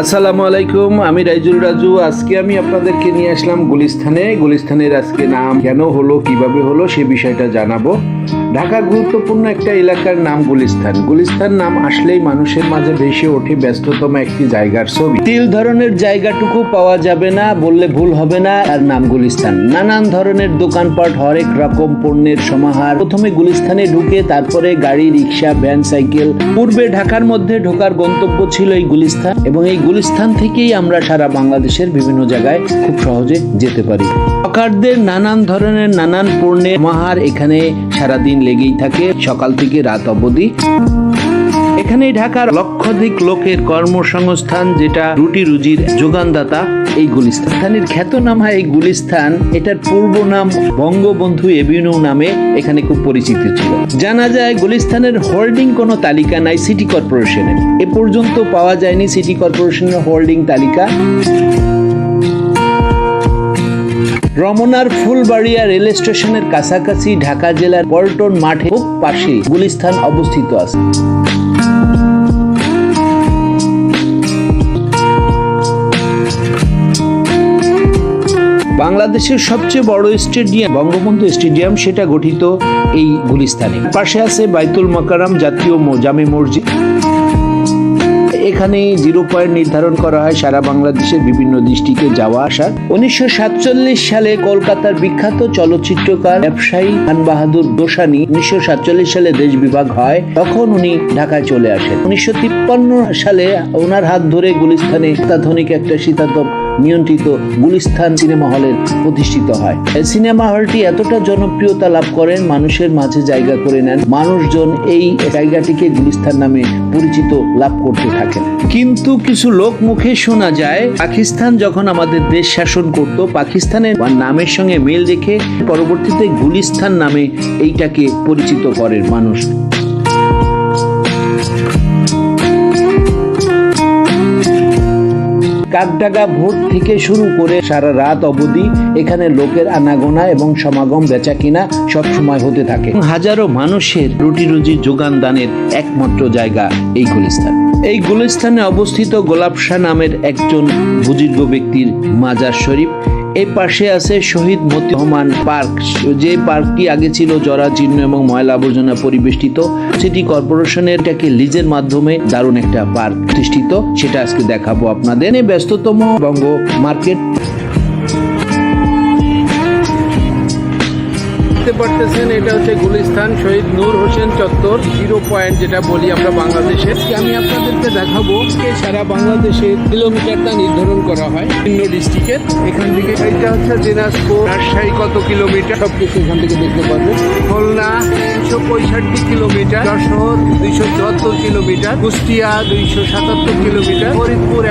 আসসালামু আলাইকুম, আমি রাইজুল রাজু। আজকে আমি আপনাদেরকে নিয়ে আসলাম গুলিস্থানে। গুলিস্থানের আজকে নাম কেন হলো, কীভাবে হলো, সে বিষয়টা জানাব। ঢাকার গুরুত্বপূর্ণ একটা এলাকার নাম গুলিস্তান। গুলিস্তান নাম আসলেই মানুষের মাঝে ভেসে ওঠে ব্যস্ততম একটি জায়গার ছবি। তিল ধরনের জায়গাটুকু পাওয়া যাবে না বললে ভুল হবে না আর নাম গুলিস্তান। নানান ধরনের দোকানপাট, হরেক রকম পণ্যের সমাহার। প্রথমে গুলিস্তানে ঢুকে তারপরে গাড়ি, রিক্সা, ভ্যান, সাইকেল। পূর্বে ঢাকার মধ্যে ঢোকার গন্তব্য ছিল এই গুলিস্তান এবং এই গুলিস্তান থেকেই আমরা সারা বাংলাদেশের বিভিন্ন জায়গায় খুব সহজে যেতে পারি। হকারদের নানান ধরনের নানান পণ্যের সমাহার এখানে সারাদিন লেগেই থাকে সকাল থেকে রাত অবধি। এখানে ঢাকার লক্ষাধিক লোকের কর্মসংস্থান, যেটা রুটি রুজির যোগানদাতা এই গুলিস্তান। এখানের খ্যাতনামা এই গুলিস্তান, এটার পূর্ব নাম বঙ্গবন্ধু এভিনিউ নামে এখানে খুব পরিচিত ছিল। জানা যায় গুলিস্তানের হোল্ডিং কোনো তালিকা নাই সিটি কর্পোরেশনের। এ পর্যন্ত পাওয়া যায়নি সিটি কর্পোরেশনের হোল্ডিং তালিকা। রমনার ফুলবাড়িয়া রেল স্টেশনের কাছাকাছি ঢাকা জেলার পল্টন মাঠে খুব পাশে গুলিস্থান অবস্থিত আছে। বাংলাদেশের সবচেয়ে বড় স্টেডিয়াম, বঙ্গবন্ধু স্টেডিয়াম, সেটা গঠিত এই গুলিস্তানে পাশে আছে বাইতুল মাকারাম জাতীয় জামে মসজিদ। এখানে জিরো পয়েন্ট নির্ধারণ করা হয় সারা বাংলাদেশের বিভিন্ন ডিস্ট্রিক্টে যাওয়া আসার। উনিশশো সাতচল্লিশ সালে কলকাতার বিখ্যাত চলচ্চিত্রকার ব্যবসায়ী খান বাহাদুর দোসানি উনিশশো সাতচল্লিশ সালে দেশ বিভাগ হয়, তখন উনি ঢাকায় চলে আসেন। উনিশশো তিপ্পান্ন সালে ওনার হাত ধরে গুলিস্তানে অত্যাধুনিক একটা শীতাতপ নিয়ন্ত্রিত গুলিস্তান সিনেমা হলের প্রতিষ্ঠিত হয়। এই সিনেমা হলটি এতটা জনপ্রিয়তা লাভ করেন, মানুষের মাঝে জায়গা করে নেন, মানুষজন এই জায়গাটিকে গুলিস্তান নামে পরিচিত লাভ করতে থাকেন। কিন্তু কিছু লোক মুখে শোনা যায়, পাকিস্তান যখন আমাদের দেশ শাসন করত, পাকিস্তানের নামের সঙ্গে মিল রেখে পরবর্তীতে গুলিস্তান নামে এইটাকে পরিচিত করেন মানুষ। কাকডাগা ভোট থেকে শুরু করে সারা রাত অবধি এখানে লোকের আনাগোনা এবং সমাগম বেচা কিনা সব সময় হতে থাকে। হাজারো মানুষের রুটি রুজি যোগান দানের একমাত্র জায়গা এই গুলিস্তান। এই গুলিস্তানে অবস্থিত গোলাপশাহ নামের একজন বুজুর্গ ব্যক্তির মাজার শরীফ। এই পাশে আছে শহীদ মতি রহমান পার্ক। যে পার্কটি আগে ছিল জরাজীর্ণ এবং ময়লা আবর্জনা পরিবেষ্টিত, সিটি কর্পোরেশনের এটাকে লিজের মাধ্যমে দারুণ একটা পার্ক প্রতিষ্ঠিত, সেটা আজকে দেখাবো আপনাদের। ব্যস্ততম বঙ্গ মার্কেট। দেখতে পারতেছেন, এটা হচ্ছে গুলিস্তান শহীদ নূর হোসেন চত্বর, জিরো পয়েন্ট যেটা বলি আমরা বাংলাদেশে। আমি আপনাদেরকে দেখাবো সারা বাংলাদেশে কিলোমিটারটা নির্ধারণ করা হয় বিভিন্ন ডিস্ট্রিক্টের এখান থেকে এটা হচ্ছে দিনাজপুর, রাজশাহী কত কিলোমিটার সব কিছু এখান থেকে দেখতে পারবেন খুলনা দুশো পঁয়ষট্টি কিলোমিটার, যশোর দুইশো চুয়াত্তর কিলোমিটার, কুষ্টিয়া দুইশো সাতাত্তর কিলোমিটার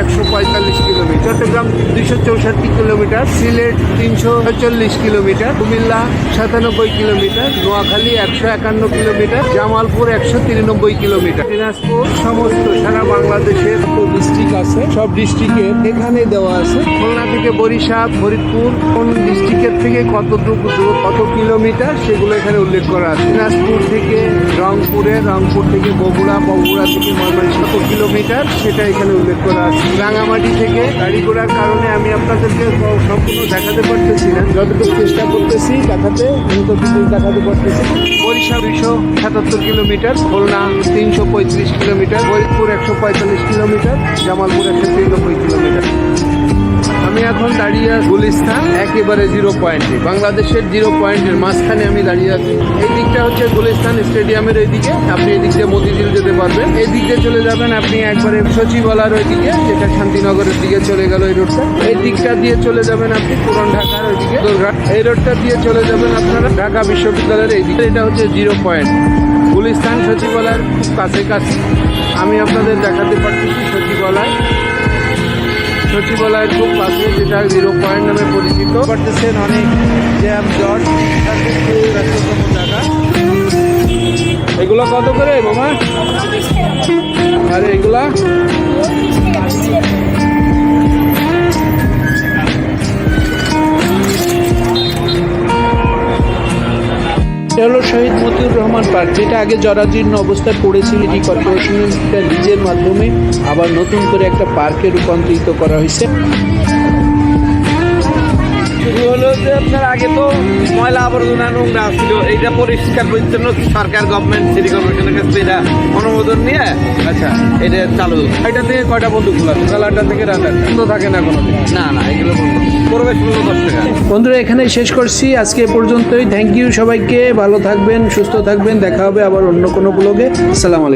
একশো পঁয়তাল্লিশ কিলোমিটার। চট্টগ্রাম দুইশো চৌষট্টি কিলোমিটার, সিলেট তিনশো চল্লিশ কিলোমিটার, কুমিল্লা সাতানব্বই কিলোমিটার, নোয়াখালী একশো একান্ন কিলোমিটার, জামালপুর একশো তিরানব্বই কিলোমিটার। দিনাজপুর সমস্ত সারা বাংলাদেশের ডিস্ট্রিক্ট আছে, সব ডিস্ট্রিক্টে এখানে দেওয়া আছে। খুলনা থেকে বরিশাল, ফরিদপুর, কোন ডিস্ট্রিক্টের থেকে দূর কত কিলোমিটার সেগুলো এখানে উল্লেখ করা আছে। দিনাজপুর থেকে রংপুরে, রংপুর থেকে বগুড়া বগুড়া থেকে ময়মনসিংহ কত কিলোমিটার সেটা এখানে উল্লেখ করা আছে। রাঙামাটি থেকে গাড়ি ঘোড়ার কারণে আমি আপনাদেরকে সম্পূর্ণ দেখাতে পারতেছি না। যতটুকু চেষ্টা করতেছি দেখাতে যতটুকু দেখাতে পারতেছি বরিশাল দুইশো সাতাত্তর কিলোমিটার, খুলনা তিনশো পঁয়ত্রিশ কিলোমিটার, ফরিদপুর একশো পঁয়তাল্লিশ কিলোমিটার, জামালপুর একশো তিরানব্বই কিলোমিটার। আমি এখন দাঁড়িয়ে আছি গুলিস্তান, একেবারে জিরো পয়েন্টে বাংলাদেশের জিরো পয়েন্টের মাঝখানে আমি দাঁড়িয়ে আছি। এই দিকটা হচ্ছে গুলিস্তান স্টেডিয়ামের এই দিকে আপনি এই দিক মতিঝিল যেতে পারবেন। এই চলে যাবেন আপনি একবারে সচিবালয়ের ওই দিকে যেটা শান্তিনগরের দিকে চলে গেল এই রোডটা এই দিকটা দিয়ে চলে যাবেন আপনি পুরান ঢাকার ওই দিকে এই রোডটা দিয়ে চলে যাবেন আপনারা ঢাকা বিশ্ববিদ্যালয়ের এই দিকে। এটা হচ্ছে জিরো পয়েন্ট গুলিস্তান সচিবালয়ের খুব কাছে কাছে আমি আপনাদের দেখাতে পারছি সচিবালয়। সচিবালয়ের খুব পাশে যেটা জিরো পয়েন্ট নামে পরিচিত। করতেছেন অনেক জ্যাম জট ব্যস্ততম জায়গা। এগুলো কত করে মামা? আর এগুলা? হলো শহীদ ভাসমান পার্ক যেটা আগে জরাজীর্ণ অবস্থায় পড়েছিল এটি কর্পোরেশনের লিজের মাধ্যমে আবার নতুন করে একটা পার্কে রূপান্তরিত করা হয়েছে। শুরু হলো যে আপনার আগে তো ময়লা আবর্জনা নোংরা ছিল এইটা পরিষ্কার পরিচ্ছন্ন সরকার গভর্নমেন্ট সিটি কর্পোরেশনের কাছে এটা অনুমোদন নিয়ে আচ্ছা এটা চালু। এটা থেকে কয়টা বন্ধু খোলা সকাল আটটা থেকে রাত আটটা। বন্ধ থাকে না কোনো না না এগুলো বন্ধ। প্রবেশ মূল্য দশ টাকা। বন্ধুরা এখানে শেষ করছি। আজকে এ পর্যন্তই। থ্যাংক ইউ সবাইকে। ভালো থাকবেন সুস্থ থাকবেন। দেখা হবে আবার অন্য কোনো ব্লগে আসসালামু আলাইকুম।